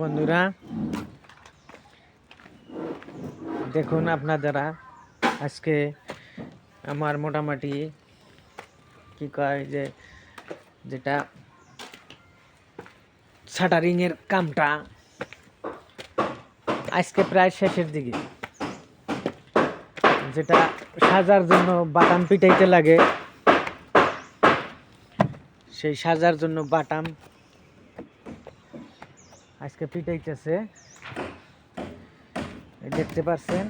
বন্ধুরা, দেখুন আপনারা আজকে আমার মোটামুটি কি কয় যে, যেটা শাটারিংয়ের কামটা আজকে প্রায় শেষের দিকে। যেটা সাজার জন্য বাটাম পিটাইতে লাগে, সেই সাজার জন্য বাটাম আজকে পিটাইতেছে দেখতে পাচ্ছেন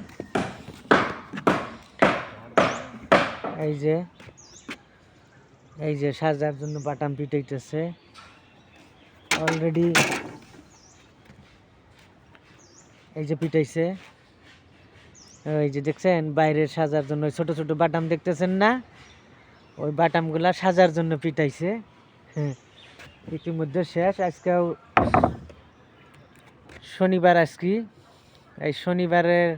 এই যে এই যে সাজার জন্য বাটাম পিটাইতেছে অলরেডি এই যে পিটাইছে এই যে দেখছেন বাইরের সাজার জন্য ছোট ছোট বাটাম দেখতেছেন না? ওই বাটামগুলা সাজার জন্য পিটাইছে হ্যাঁ, ইতিমধ্যে শেষ। আজকেও শনিবার আজকে। এই শনিবারের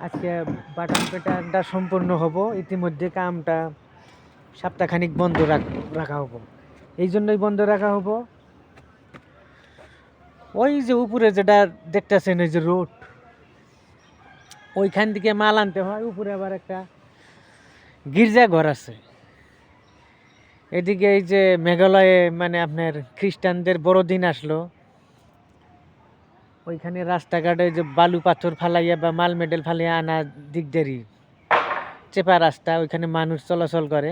আজকে বাটাম পেটাটা সম্পূর্ণ হব। ইতিমধ্যে কামটা সপ্তাহখানিক বন্ধ রাখ- রাখা হব। এই জন্যই বন্ধ রাখা হব। ওই যে উপরে যেটা দেখতেছেন ওই যে রোড, ওইখান থেকে মাল আনতে হয়। উপরে আবার একটা গির্জা ঘর আছে। এদিকে এই যে মেঘালয়ে মানে আপনার খ্রিস্টানদের বড়দিন আসলো। ওইখানে রাস্তাঘাটে যে বালু পাথর ফালাইয়া বা মাল মেডেল ফালাইয়া আনা দিক দেরি। চেপা রাস্তা, ওইখানে মানুষ চলাচল করে।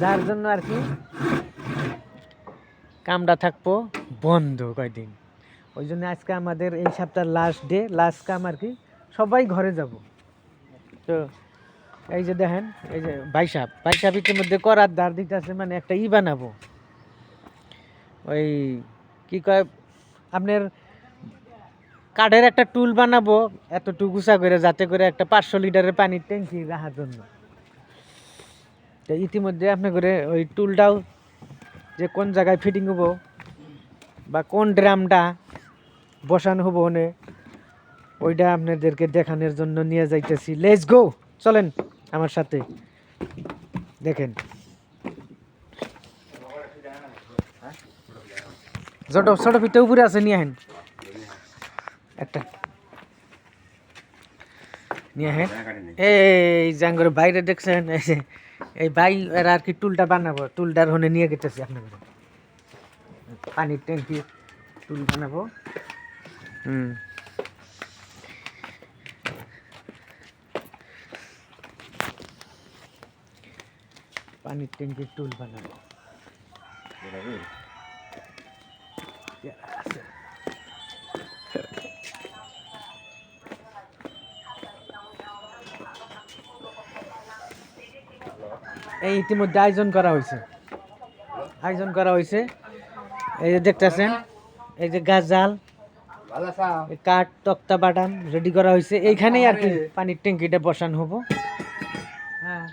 যার জন্য আর কি কামটা থাকব বন্ধ কয়দিন। ওই জন্য আজকে আমাদের এই সপ্তাহ লাস্ট ডে লাস্ট কাম আর কি সবাই ঘরে যাব। তো এই যে দেখেন, এই যে বাইসাপ বাইসাপ ইতিমধ্যে করার দার দ্বার আছে মানে একটা ই বানাবো। ওই কি কয়, আপনার কাঠের একটা টুল বানাবো এত টুকুসা করে যাতে করে একটা পাঁচশো লিটারের পানির ট্যাঙ্কি রাখার জন্য। তো ইতিমধ্যে আপনি করে ওই টুলটাও যে কোন জায়গায় ফিটিং হব বা কোন ড্রামটা বসানো হব ওনে, ওইটা আপনাদেরকে দেখানোর জন্য নিয়ে যাইতেছি। লেস গো চলেন আমার সাথে। দেখেন। ছোট ছোট ফিতে উপরে আছে, নিয়ে আহেন। একটা। নিয়ে আহেন এই জাঙ্গর বাইরে দেখছেন এই ভাই এরা আর কি টুলটা বানাবো টুলটার হনে নিয়ে গেতেছি আপনাদের। পানির ট্যাঙ্কি টুল বানাবো। হুম। পানির ট্যাঙ্কির টুল বানাবো। আছে। এই ইতিমধ্যে আয়োজন করা হয়েছে। আয়োজন করা হয়েছে। এই যে দেখতেছেন, এই যে গাছ জাল কাঠ, তক্তা, বাটাম রেডি করা হয়েছে। এইখানেই আর কি পানির ট্যাঙ্কিটা বসানো হব। হ্যাঁ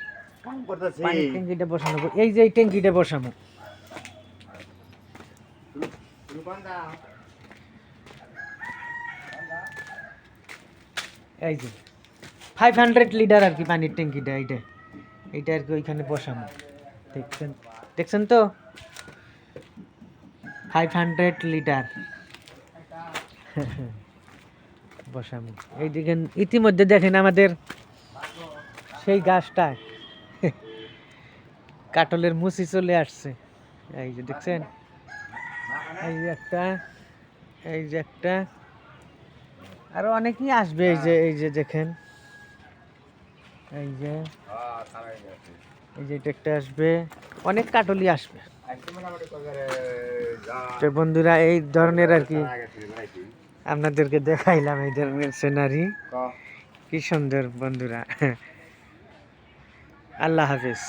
পানির ট্যাঙ্কিটা বসানো এই যে এই ট্যাঙ্কিটা বসাবো। এই যে ফাইভ হান্ড্রেড লিটার আর কি পানির ট্যাঙ্কিটা এইটা। এইটা আর কি ওইখানে বসাবো। দেখছেন? দেখছেন তো? ফাইভ হান্ড্রেড লিটার বসাবো। এইদিকে ইতিমধ্যে দেখেন আমাদের সেই গাছটা। কাটলের মুসি চলে আসছে। এই যে দেখছেন? এই যে একটা, এই যে একটা। আরও অনেকেই আসবে এই যে এই যে দেখেন। এই যে এই যে এটা আসবে। অনেক কাটলি আসবে। তো বন্ধুরা এই ধরনের আর কি আপনাদেরকে দেখাইলাম এই ধরনের সিনারি কি সুন্দর বন্ধুরা। আল্লাহ হাফিজ।